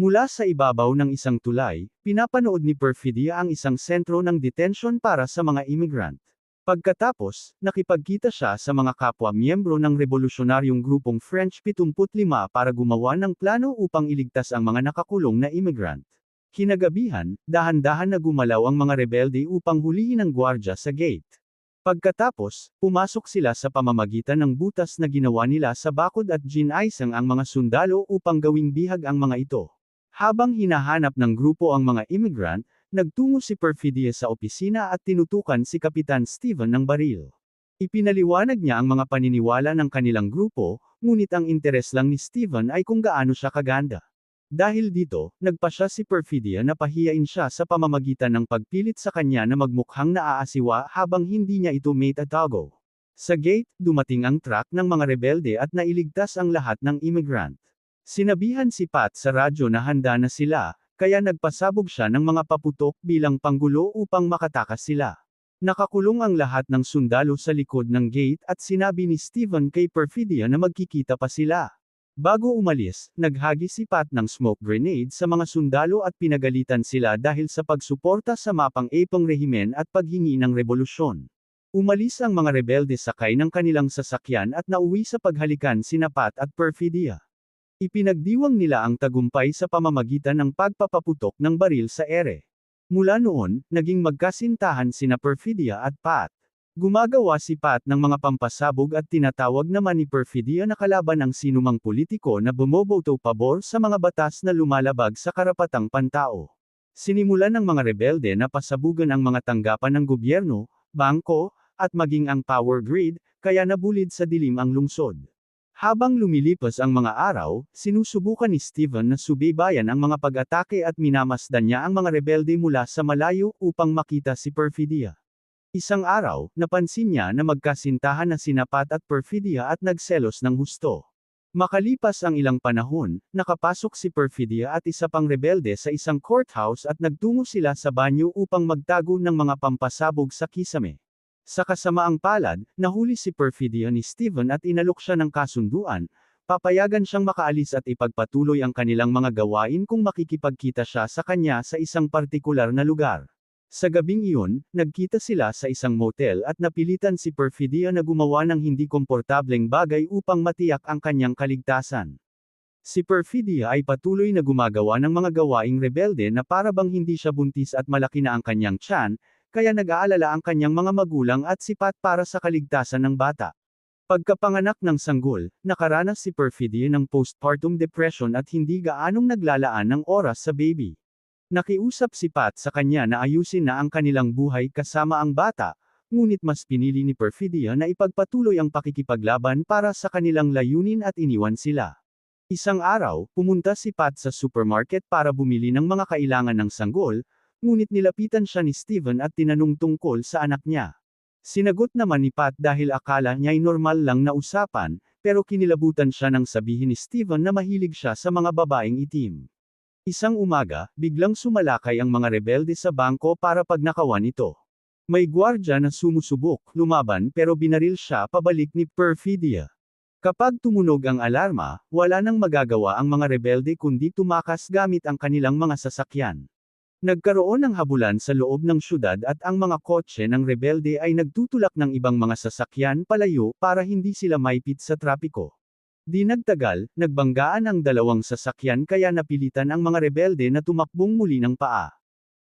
Mula sa ibabaw ng isang tulay, pinapanood ni Perfidia ang isang sentro ng detention para sa mga immigrant. Pagkatapos, nakipagkita siya sa mga kapwa miyembro ng revolusyonaryong grupong French 75 para gumawa ng plano upang iligtas ang mga nakakulong na immigrant. Kinagabihan, dahan-dahan na gumalaw ang mga rebelde upang hulihin ang gwardya sa gate. Pagkatapos, pumasok sila sa pamamagitan ng butas na ginawa nila sa bakod at ginaisang ang mga sundalo upang gawing bihag ang mga ito. Habang hinahanap ng grupo ang mga immigrant, nagtungo si Perfidia sa opisina at tinutukan si Kapitan Steven ng baril. Ipinaliwanag niya ang mga paniniwala ng kanilang grupo, ngunit ang interes lang ni Steven ay kung gaano siya kaganda. Dahil dito, nagpa siya si Perfidia na pahiyain siya sa pamamagitan ng pagpilit sa kanya na magmukhang naaasiwa habang hindi niya ito mate atago. Sa gate, dumating ang truck ng mga rebelde at nailigtas ang lahat ng immigrant. Sinabihan si Pat sa radyo na handa na sila, kaya nagpasabog siya ng mga paputok bilang panggulo upang makatakas sila. Nakakulong ang lahat ng sundalo sa likod ng gate at sinabi ni Steven kay Perfidia na magkikita pa sila. Bago umalis, naghagi si Pat ng smoke grenade sa mga sundalo at pinagalitan sila dahil sa pagsuporta sa mapang epong rehimen at paghingi ng revolusyon. Umalis ang mga rebelde sakay ng kanilang sasakyan at nauwi sa paghalikan sina Pat at Perfidia. Ipinagdiwang nila ang tagumpay sa pamamagitan ng pagpapaputok ng baril sa ere. Mula noon, naging magkasintahan sina Perfidia at Pat. Gumagawa si Pat ng mga pampasabog at tinatawag naman ni Perfidia na kalaban ang sinumang politiko na bumoboto pabor sa mga batas na lumalabag sa karapatang pantao. Sinimulan ng mga rebelde na pasabugan ang mga tanggapan ng gobyerno, bangko, at maging ang power grid, kaya nabulid sa dilim ang lungsod. Habang lumilipas ang mga araw, sinusubukan ni Steven na subaybayan ang mga pag-atake at minamasdan niya ang mga rebelde mula sa malayo upang makita si Perfidia. Isang araw, napansin niya na magkasintahan na sinapat at Perfidia at nagselos ng husto. Makalipas ang ilang panahon, nakapasok si Perfidia at isa pang rebelde sa isang courthouse at nagtungo sila sa banyo upang magtago ng mga pampasabog sa kisame. Sa kasamaang palad, nahuli si Perfidia ni Steven at inalok siya ng kasunduan, papayagan siyang makaalis at ipagpatuloy ang kanilang mga gawain kung makikipagkita siya sa kanya sa isang partikular na lugar. Sa gabing iyon, nagkita sila sa isang motel at napilitan si Perfidia na gumawa ng hindi komportableng bagay upang matiyak ang kanyang kaligtasan. Si Perfidia ay patuloy na gumagawa ng mga gawaing rebelde na para bang hindi siya buntis at malaki na ang kanyang tiyan, kaya nag-aalala ang kanyang mga magulang at sipat para sa kaligtasan ng bata. Pagkapanganak ng sanggol, nakaranas si Perfidia ng postpartum depression at hindi gaanong naglalaan ng oras sa baby. Nakiusap si Pat sa kanya na ayusin na ang kanilang buhay kasama ang bata, ngunit mas pinili ni Perfidia na ipagpatuloy ang pakikipaglaban para sa kanilang layunin at iniwan sila. Isang araw, pumunta si Pat sa supermarket para bumili ng mga kailangan ng sanggol, ngunit nilapitan siya ni Steven at tinanong tungkol sa anak niya. Sinagot naman ni Pat dahil akala niya'y normal lang na usapan, pero kinilabutan siya nang sabihin ni Steven na mahilig siya sa mga babaeng itim. Isang umaga, biglang sumalakay ang mga rebelde sa bangko para pagnakawan ito. May gwardya na sumusubok, lumaban pero binaril siya pabalik ni Perfidia. Kapag tumunog ang alarma, wala nang magagawa ang mga rebelde kundi tumakas gamit ang kanilang mga sasakyan. Nagkaroon ng habulan sa loob ng syudad at ang mga kotse ng rebelde ay nagtutulak ng ibang mga sasakyan palayo para hindi sila maipit sa trapiko. Di nagtagal, nagbanggaan ang dalawang sasakyan kaya napilitan ang mga rebelde na tumakbong muli ng paa.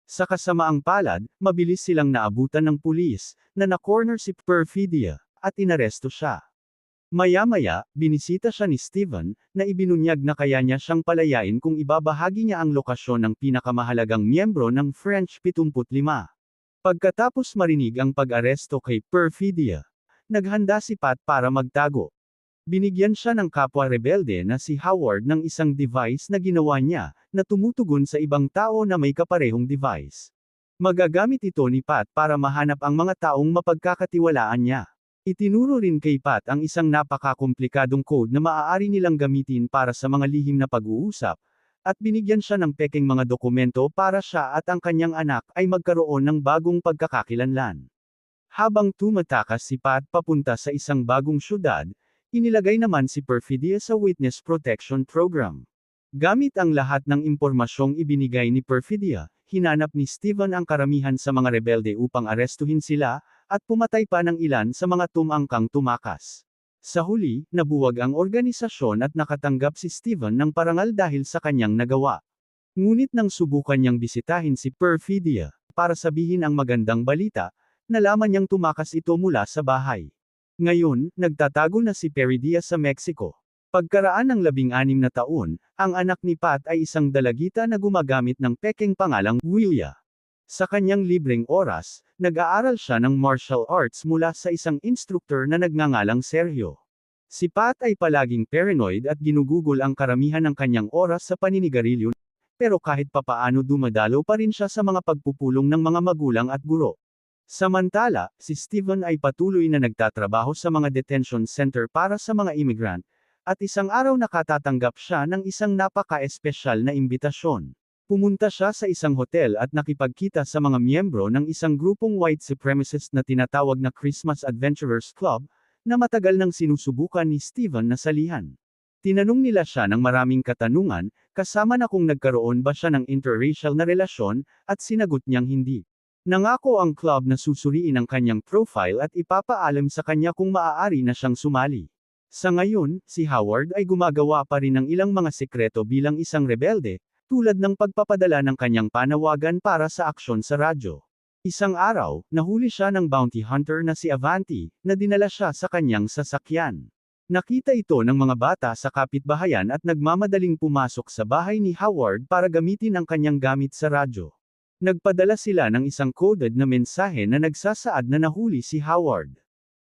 Sa kasamaang palad, mabilis silang naabutan ng pulis, na na-corner si Perfidia, at inaresto siya. Maya-maya, binisita siya ni Steven, na ibinunyag na kaya niya siyang palayain kung ibabahagi niya ang lokasyon ng pinakamahalagang miyembro ng French 75. Pagkatapos marinig ang pag-aresto kay Perfidia, naghanda si Pat para magtago. Binigyan siya ng kapwa rebelde na si Howard ng isang device na ginawa niya, na tumutugon sa ibang tao na may kaparehong device. Magagamit ito ni Pat para mahanap ang mga taong mapagkakatiwalaan niya. Itinuro rin kay Pat ang isang napakakomplikadong code na maaari nilang gamitin para sa mga lihim na pag-uusap, at binigyan siya ng peking mga dokumento para siya at ang kanyang anak ay magkaroon ng bagong pagkakakilanlan. Habang tumatakas si Pat papunta sa isang bagong syudad, Inilagay naman si Perfidia sa Witness Protection Program. Gamit ang lahat ng impormasyong ibinigay ni Perfidia, hinanap ni Steven ang karamihan sa mga rebelde upang arestuhin sila, at pumatay pa ng ilan sa mga tumangkang tumakas. Sa huli, nabuwag ang organisasyon at nakatanggap si Steven ng parangal dahil sa kanyang nagawa. Ngunit nang subukan niyang bisitahin si Perfidia, para sabihin ang magandang balita, nalaman niyang tumakas ito mula sa bahay. Ngayon, nagtatago na si Peridia sa Mexico. Pagkaraan ng labing-anim na taon, ang anak ni Pat ay isang dalagita na gumagamit ng pekeng pangalang Willia. Sa kanyang libreng oras, nag-aaral siya ng martial arts mula sa isang instructor na nagngangalang Sergio. Si Pat ay palaging paranoid at ginugugol ang karamihan ng kanyang oras sa paninigarilyo, pero kahit papaano dumadalo pa rin siya sa mga pagpupulong ng mga magulang at guro. Samantala, si Steven ay patuloy na nagtatrabaho sa mga detention center para sa mga immigrant, at isang araw nakatatanggap siya ng isang napaka-espesyal na imbitasyon. Pumunta siya sa isang hotel at nakipagkita sa mga miyembro ng isang grupong white supremacist na tinatawag na Christmas Adventurers Club, na matagal nang sinusubukan ni Steven na salihan. Tinanong nila siya ng maraming katanungan, kasama na kung nagkaroon ba siya ng interracial na relasyon, at sinagot niyang hindi. Nangako ang club na susuriin ang kanyang profile at ipapaalam sa kanya kung maaari na siyang sumali. Sa ngayon, si Howard ay gumagawa pa rin ng ilang mga sekreto bilang isang rebelde, tulad ng pagpapadala ng kanyang panawagan para sa aksyon sa radyo. Isang araw, nahuli siya ng bounty hunter na si Avanti, na dinala siya sa kanyang sasakyan. Nakita ito ng mga bata sa kapitbahayan at nagmamadaling pumasok sa bahay ni Howard para gamitin ang kanyang gamit sa radyo. Nagpadala sila ng isang coded na mensahe na nagsasaad na nahuli si Howard.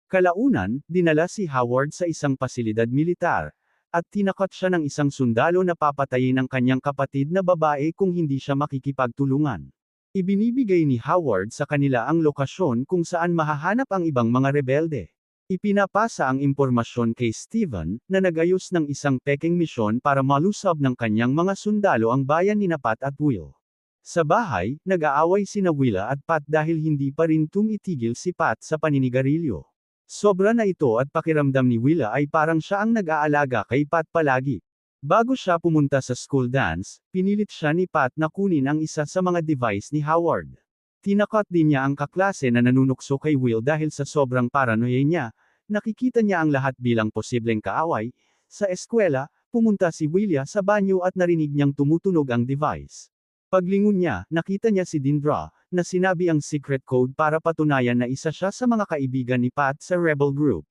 Kalaunan, dinala si Howard sa isang pasilidad militar, at tinakot siya ng isang sundalo na papatayin ang kanyang kapatid na babae kung hindi siya makikipagtulungan. Ibinibigay ni Howard sa kanila ang lokasyon kung saan mahahanap ang ibang mga rebelde. Ipinapasa ang impormasyon kay Steven, na nagayos ng isang peking misyon para malusab ng kanyang mga sundalo ang bayan ni Napat at Will. Sa bahay, nag-aaway sina Willa at Pat dahil hindi pa rin tumitigil si Pat sa paninigarilyo. Sobra na ito at pakiramdam ni Willa ay parang siya ang nag-aalaga kay Pat palagi. Bago siya pumunta sa school dance, pinilit siya ni Pat na kunin ang isa sa mga device ni Howard. Tinakot din niya ang kaklase na nanunukso kay Will dahil sa sobrang paranoia niya, nakikita niya ang lahat bilang posibleng kaaway. Sa eskwela, pumunta si Willa sa banyo at narinig niyang tumutunog ang device. Paglingon niya, nakita niya si Dindra, na sinabi ang secret code para patunayan na isa siya sa mga kaibigan ni Pat sa rebel group.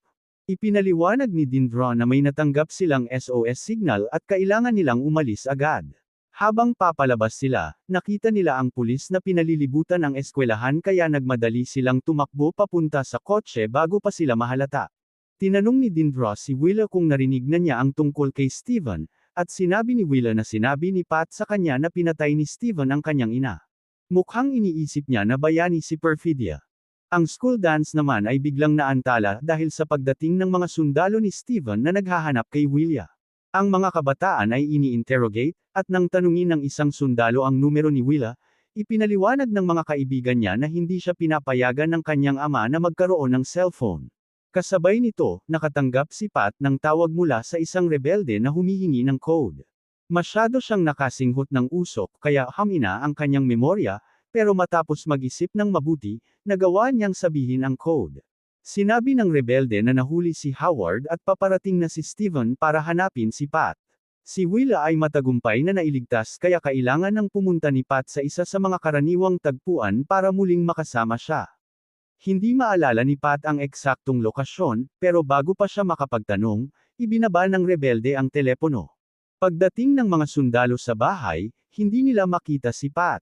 Ipinaliwanag ni Dindra na may natanggap silang SOS signal at kailangan nilang umalis agad. Habang papalabas sila, nakita nila ang pulis na pinalilibutan ang eskwelahan kaya nagmadali silang tumakbo papunta sa kotse bago pa sila mahalata. Tinanong ni Dindra si Willa kung narinig na niya ang tungkol kay Steven, at sinabi ni Willa na sinabi ni Pat sa kanya na pinatay ni Steven ang kanyang ina. Mukhang iniisip niya na bayani si Perfidia. Ang school dance naman ay biglang naantala dahil sa pagdating ng mga sundalo ni Steven na naghahanap kay Willa. Ang mga kabataan ay ini-interrogate, at nang tanungin ng isang sundalo ang numero ni Willa, ipinaliwanag ng mga kaibigan niya na hindi siya pinapayagan ng kanyang ama na magkaroon ng cellphone. Kasabay nito, nakatanggap si Pat ng tawag mula sa isang rebelde na humihingi ng code. Masyado siyang nakasinghot ng usok kaya hamina ang kanyang memorya, pero matapos mag-isip ng mabuti, nagawa niyang sabihin ang code. Sinabi ng rebelde na nahuli si Howard at paparating na si Steven para hanapin si Pat. Si Willa ay matagumpay na nailigtas kaya kailangan ng pumunta ni Pat sa isa sa mga karaniwang tagpuan para muling makasama siya. Hindi maalala ni Pat ang eksaktong lokasyon, pero bago pa siya makapagtanong, ibinaba ng rebelde ang telepono. Pagdating ng mga sundalo sa bahay, hindi nila makita si Pat.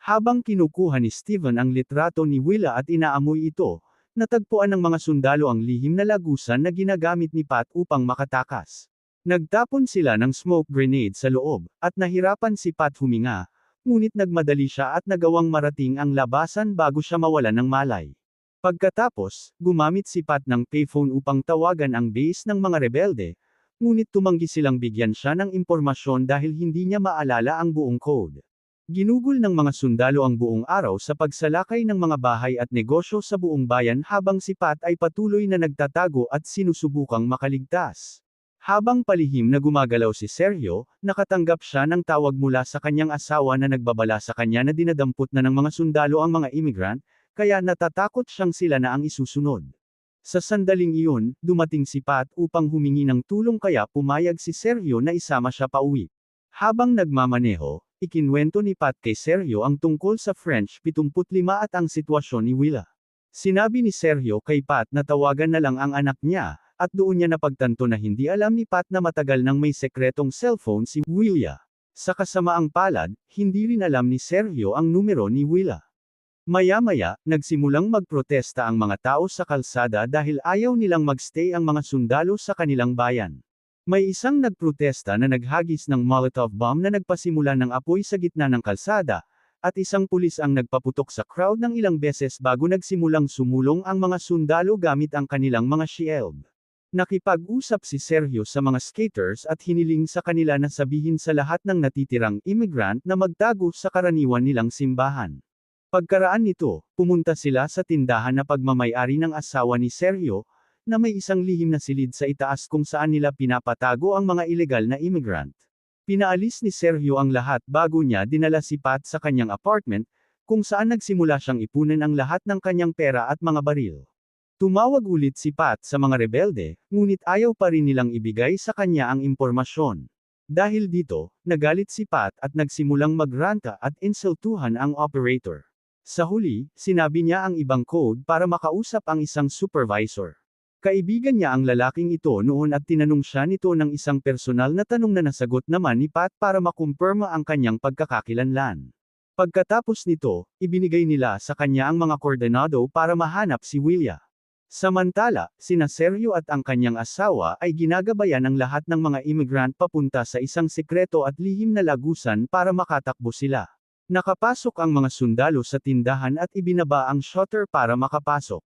Habang kinukuha ni Steven ang litrato ni Willa at inaamoy ito, natagpuan ng mga sundalo ang lihim na lagusan na ginagamit ni Pat upang makatakas. Nagtapon sila ng smoke grenade sa loob, at nahirapan si Pat huminga, ngunit nagmadali siya at nagawang marating ang labasan bago siya mawalan ng malay. Pagkatapos, gumamit si Pat ng payphone upang tawagan ang base ng mga rebelde, ngunit tumanggi silang bigyan siya ng impormasyon dahil hindi niya maalala ang buong code. Ginugol ng mga sundalo ang buong araw sa pagsalakay ng mga bahay at negosyo sa buong bayan habang si Pat ay patuloy na nagtatago at sinusubukang makaligtas. Habang palihim na gumagalaw si Sergio, nakatanggap siya ng tawag mula sa kanyang asawa na nagbabala sa kanya na dinadampot na ng mga sundalo ang mga immigrant, kaya natatakot siyang sila na ang isusunod. Sa sandaling iyon, dumating si Pat upang humingi ng tulong kaya pumayag si Sergio na isama siya pauwi. Habang nagmamaneho, ikinwento ni Pat kay Sergio ang tungkol sa French 75 at ang sitwasyon ni Willa. Sinabi ni Sergio kay Pat na tawagan na lang ang anak niya, at doon niya napagtanto na hindi alam ni Pat na matagal nang may sekretong cellphone si Willa. Sa kasamaang palad, hindi rin alam ni Sergio ang numero ni Willa. Maya-maya, nagsimulang magprotesta ang mga tao sa kalsada dahil ayaw nilang magstay ang mga sundalo sa kanilang bayan. May isang nagprotesta na naghagis ng Molotov bomb na nagpasimula ng apoy sa gitna ng kalsada, at isang pulis ang nagpaputok sa crowd ng ilang beses bago nagsimulang sumulong ang mga sundalo gamit ang kanilang mga shield. Nakipag-usap si Sergio sa mga skaters at hiniling sa kanila na sabihin sa lahat ng natitirang immigrant na magtago sa karaniwan nilang simbahan. Pagkaraan nito, pumunta sila sa tindahan na pagmamayari ng asawa ni Sergio, na may isang lihim na silid sa itaas kung saan nila pinapatago ang mga ilegal na immigrant. Pinaalis ni Sergio ang lahat bago niya dinala si Pat sa kanyang apartment, kung saan nagsimula siyang ipunin ang lahat ng kanyang pera at mga baril. Tumawag ulit si Pat sa mga rebelde, ngunit ayaw pa rin nilang ibigay sa kanya ang impormasyon. Dahil dito, nagalit si Pat at nagsimulang magranta at insultuhan ang operator. Sa huli, sinabi niya ang ibang code para makausap ang isang supervisor. Kaibigan niya ang lalaking ito noon at tinanong siya nito ng isang personal na tanong na nasagot naman ni Pat para makumpirma ang kanyang pagkakakilanlan. Pagkatapos nito, ibinigay nila sa kanya ang mga koordinado para mahanap si Willia. Samantala, sina Sergio at ang kanyang asawa ay ginagabayan ang lahat ng mga immigrant papunta sa isang sekreto at lihim na lagusan para makatakbo sila. Nakapasok ang mga sundalo sa tindahan at ibinaba ang shutter para makapasok.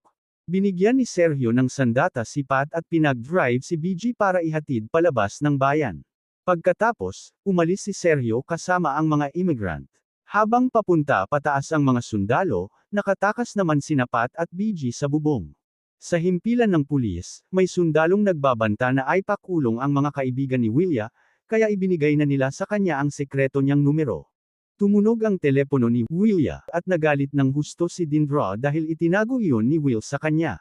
Binigyan ni Sergio ng sandata si Pat at pinag-drive si BG para ihatid palabas ng bayan. Pagkatapos, umalis si Sergio kasama ang mga immigrant. Habang papunta pataas ang mga sundalo, nakatakas naman sina Pat at BG sa bubong. Sa himpilan ng pulis, may sundalong nagbabanta na ay pakulong ang mga kaibigan ni Willia, kaya ibinigay na nila sa kanya ang sekreto niyang numero. Tumunog ang telepono ni Willia, at nagalit ng husto si Dindra dahil itinago iyon ni Will sa kanya.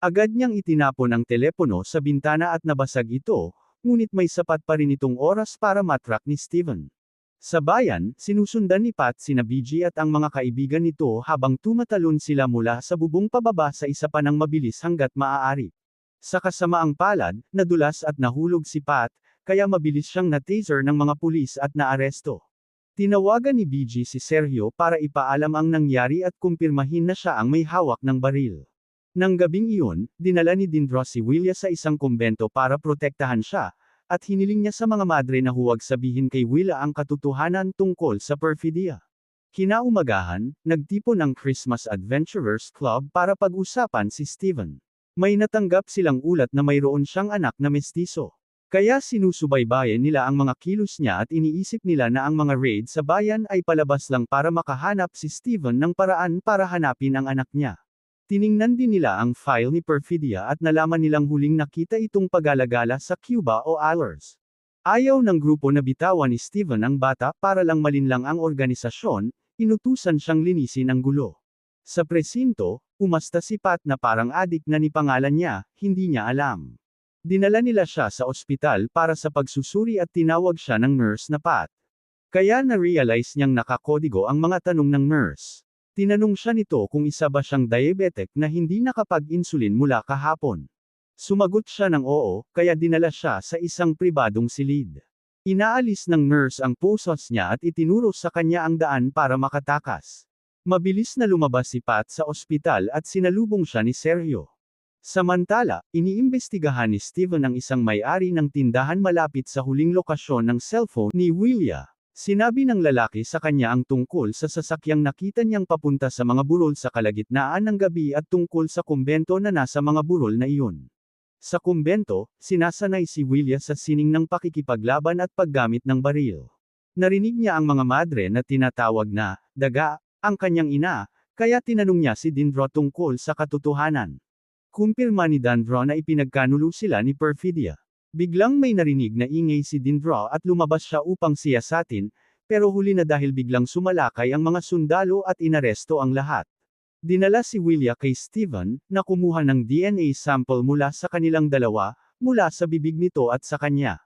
Agad niyang itinapon ang telepono sa bintana at nabasag ito, ngunit may sapat pa rin itong oras para matrak ni Steven. Sa bayan, sinusundan ni Pat sina BG at ang mga kaibigan nito habang tumatalon sila mula sa bubong pababa sa isa pa ng mabilis hanggat maaari. Sa kasamaang palad, nadulas at nahulog si Pat, kaya mabilis siyang na-taser ng mga pulis at naaresto. Tinawagan ni BG si Sergio para ipaalam ang nangyari at kumpirmahin na siya ang may hawak ng baril. Nang gabing iyon, dinala ni Dindro si Willia sa isang kumbento para protektahan siya, at hiniling niya sa mga madre na huwag sabihin kay Willa ang katotohanan tungkol sa perfidia. Kinaumagahan, nagtipon ang Christmas Adventurers Club para pag-usapan si Steven. May natanggap silang ulat na mayroon siyang anak na mestizo. Kaya sinusubaybayan nila ang mga kilos niya at iniisip nila na ang mga raid sa bayan ay palabas lang para makahanap si Steven ng paraan para hanapin ang anak niya. Tiningnan din nila ang file ni Perfidia at nalaman nilang huling nakita itong pagalagala sa Cuba o Alers. Ayaw ng grupo na bitawan ni Steven ang bata para lang malinlang ang organisasyon, inutusan siyang linisin ang gulo. Sa presinto, umasta si Pat na parang adik na ni pangalan niya, hindi niya alam. Dinala nila siya sa ospital para sa pagsusuri at tinawag siya ng nurse na Pat. Kaya na-realize niyang nakakodigo ang mga tanong ng nurse. Tinanong siya nito kung isa ba siyang diabetic na hindi nakapag-insulin mula kahapon. Sumagot siya ng oo, kaya dinala siya sa isang pribadong silid. Inaalis ng nurse ang pusos niya at itinuro sa kanya ang daan para makatakas. Mabilis na lumabas si Pat sa ospital at sinalubong siya ni Sergio. Samantala, iniimbestigahan ni Steven ang isang may-ari ng tindahan malapit sa huling lokasyon ng cellphone ni Willia. Sinabi ng lalaki sa kanya ang tungkol sa sasakyang nakita niyang papunta sa mga burol sa kalagitnaan ng gabi at tungkol sa kumbento na nasa mga burol na iyon. Sa kumbento, sinasanay si Willia sa sining ng pakikipaglaban at paggamit ng baril. Narinig niya ang mga madre na tinatawag na, daga, ang kanyang ina, kaya tinanong niya si Dindro tungkol sa katotohanan. Kumpirma ni Dandro na ipinagkanulo sila ni Perfidia. Biglang may narinig na ingay si Dindra at lumabas siya upang siyasatin, pero huli na dahil biglang sumalakay ang mga sundalo at inaresto ang lahat. Dinala si Willia kay Steven, na kumuha ng DNA sample mula sa kanilang dalawa, mula sa bibig nito at sa kanya.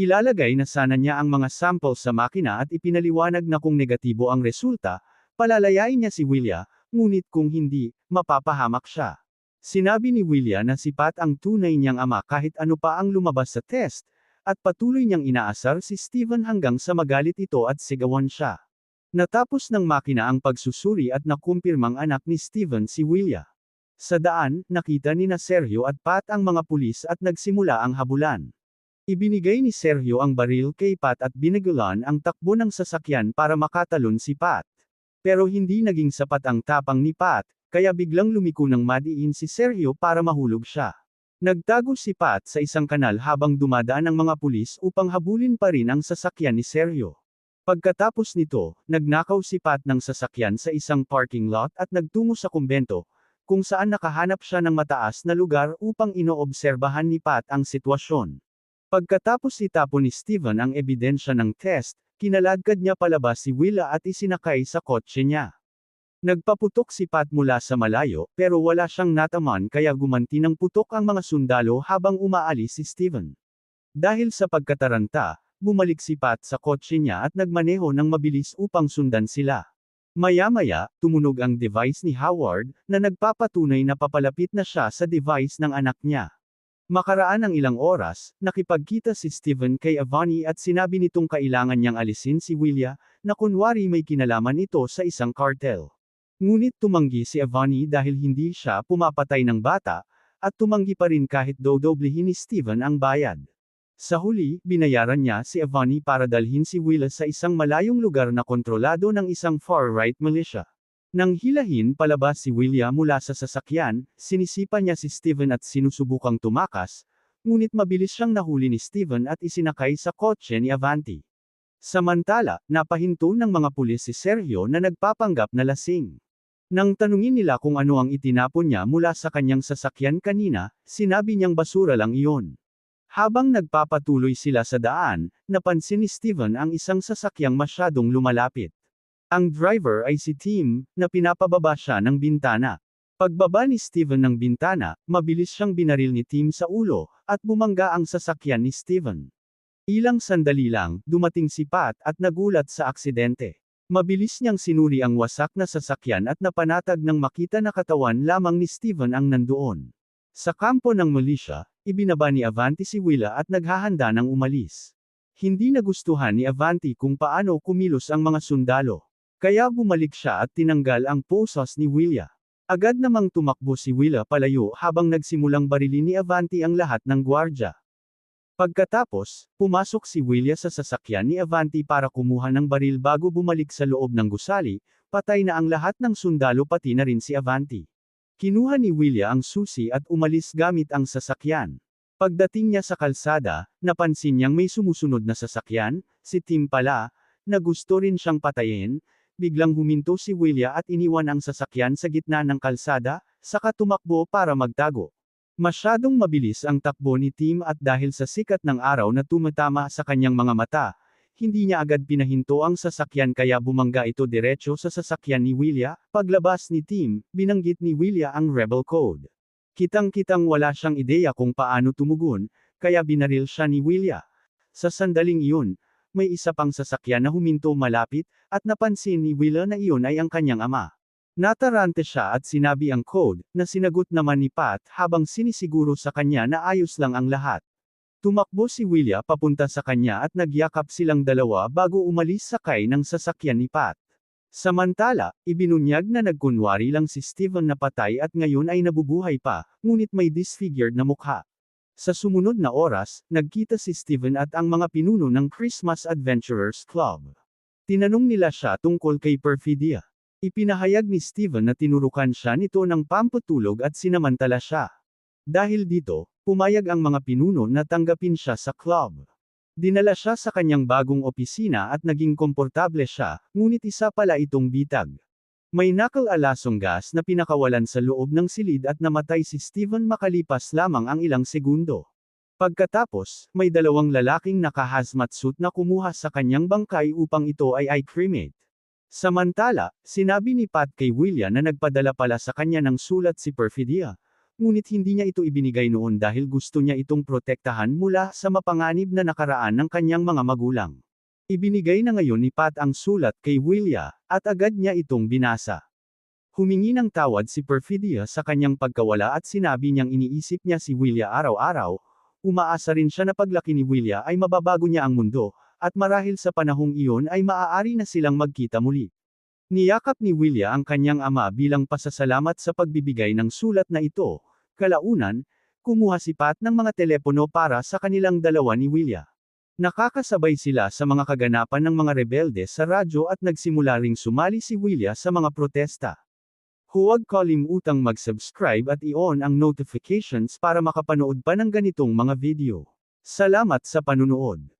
Ilalagay na sana niya ang mga sample sa makina at ipinaliwanag na kung negatibo ang resulta, palalayain niya si Willia, ngunit kung hindi, mapapahamak siya. Sinabi ni Willia na si Pat ang tunay niyang ama kahit ano pa ang lumabas sa test, at patuloy niyang inaasar si Steven hanggang sa magalit ito at sigawan siya. Natapos ng makina ang pagsusuri at nakumpirmang anak ni Steven si Willia. Sa daan, nakita ni na Sergio at Pat ang mga pulis at nagsimula ang habulan. Ibinigay ni Sergio ang baril kay Pat at binagulan ang takbo ng sasakyan para makatalon si Pat. Pero hindi naging sapat ang tapang ni Pat, kaya biglang lumiko ng madiin si Sergio para mahulog siya. Nagtago si Pat sa isang kanal habang dumadaan ang mga pulis upang habulin pa rin ang sasakyan ni Sergio. Pagkatapos nito, nagnakaw si Pat ng sasakyan sa isang parking lot at nagtungo sa kumbento, kung saan nakahanap siya ng mataas na lugar upang inoobserbahan ni Pat ang sitwasyon. Pagkatapos itapon ni Steven ang ebidensya ng test, kinaladkad niya palabas si Willa at isinakay sa kotse niya. Nagpaputok si Pat mula sa malayo, pero wala siyang nataman kaya gumanti ng putok ang mga sundalo habang umaalis si Steven. Dahil sa pagkataranta, bumalik si Pat sa kotse niya at nagmaneho ng mabilis upang sundan sila. Maya-maya, tumunog ang device ni Howard, na nagpapatunay na papalapit na siya sa device ng anak niya. Makaraan ang ilang oras, nakipagkita si Steven kay Avani at sinabi nitong kailangan niyang alisin si Willia, na kunwari may kinalaman ito sa isang cartel. Ngunit tumanggi si Avani dahil hindi siya pumapatay ng bata, at tumanggi pa rin kahit dodoblehin ni Steven ang bayad. Sa huli, binayaran niya si Avani para dalhin si Willa sa isang malayong lugar na kontrolado ng isang far-right militia. Nang hilahin palabas si William mula sa sasakyan, sinisipa niya si Steven at sinusubukang tumakas, ngunit mabilis siyang nahuli ni Steven at isinakay sa kotse ni Avanti. Samantala, napahinto ng mga pulis si Sergio na nagpapanggap na lasing. Nang tanungin nila kung ano ang itinapon niya mula sa kanyang sasakyan kanina, sinabi niyang basura lang iyon. Habang nagpapatuloy sila sa daan, napansin ni Steven ang isang sasakyang masyadong lumalapit. Ang driver ay si Tim, na pinapababa siya ng bintana. Pagbaba ni Steven ng bintana, mabilis siyang binaril ni Tim sa ulo, at bumangga ang sasakyan ni Steven. Ilang sandali lang, dumating si Pat at nagulat sa aksidente. Mabilis niyang sinuri ang wasak na sasakyan at napanatag ng makita na katawan lamang ni Steven ang nandoon. Sa kampo ng militia, ibinaba ni Avanti si Willa at naghahanda ng umalis. Hindi nagustuhan ni Avanti kung paano kumilos ang mga sundalo. Kaya bumalik siya at tinanggal ang posas ni Willa. Agad namang tumakbo si Willa palayo habang nagsimulang barilin ni Avanti ang lahat ng gwardya. Pagkatapos, pumasok si Willia sa sasakyan ni Avanti para kumuha ng baril bago bumalik sa loob ng gusali, patay na ang lahat ng sundalo pati na rin si Avanti. Kinuha ni Willia ang susi at umalis gamit ang sasakyan. Pagdating niya sa kalsada, napansin niyang may sumusunod na sasakyan, si Tim pala, na gusto rin siyang patayin, biglang huminto si Willia at iniwan ang sasakyan sa gitna ng kalsada, saka tumakbo para magtago. Masyadong mabilis ang takbo ni Tim at dahil sa sikat ng araw na tumatama sa kanyang mga mata, hindi niya agad pinahinto ang sasakyan kaya bumangga ito diretso sa sasakyan ni Willia, paglabas ni Tim, binanggit ni Willia ang Rebel Code. Kitang-kitang wala siyang ideya kung paano tumugon, kaya binaril siya ni Willia. Sa sandaling iyon, may isa pang sasakyan na huminto malapit, at napansin ni Willia na iyon ay ang kanyang ama. Natarante siya at sinabi ang code, na sinagot naman ni Pat habang sinisiguro sa kanya na ayos lang ang lahat. Tumakbo si Willia papunta sa kanya at nagyakap silang dalawa bago umalis sakay ng sasakyan ni Pat. Samantala, ibinunyag na nagkunwari lang si Steven na patay at ngayon ay nabubuhay pa, ngunit may disfigured na mukha. Sa sumunod na oras, nagkita si Steven at ang mga pinuno ng Christmas Adventurers Club. Tinanong nila siya tungkol kay Perfidia. Ipinahayag ni Steven na tinurukan siya nito ng pampatulog at sinamantala siya. Dahil dito, pumayag ang mga pinuno na tanggapin siya sa club. Dinala siya sa kanyang bagong opisina at naging komportable siya, ngunit isa pala itong bitag. May nakal-alasong gas na pinakawalan sa loob ng silid at namatay si Steven makalipas lamang ang ilang segundo. Pagkatapos, may dalawang lalaking naka-hazmat suit na kumuha sa kanyang bangkay upang ito ay i-cremate. Samantala, sinabi ni Pat kay William na nagpadala pala sa kanya ng sulat si Perfidia. Ngunit hindi niya ito ibinigay noon dahil gusto niya itong protektahan mula sa mapanganib na nakaraan ng kanyang mga magulang. Ibinigay na ngayon ni Pat ang sulat kay Willia, at agad niya itong binasa. Humingi ng tawad si Perfidia sa kanyang pagkawala at sinabi niyang iniisip niya si Willia araw-araw, umaasa rin siya na paglaki ni Willia ay mababago niya ang mundo, at marahil sa panahong iyon ay maaari na silang magkita muli. Niyakap ni Willia ang kanyang ama bilang pasasalamat sa pagbibigay ng sulat na ito, kalaunan, kumuha si Pat ng mga telepono para sa kanilang dalawa ni Willia. Nakakasabay sila sa mga kaganapan ng mga rebelde sa radyo at nagsimula ring sumali si Willia sa mga protesta. Huwag kalimutang mag-subscribe at i-on ang notifications para makapanood pa ng ganitong mga video. Salamat sa panunood.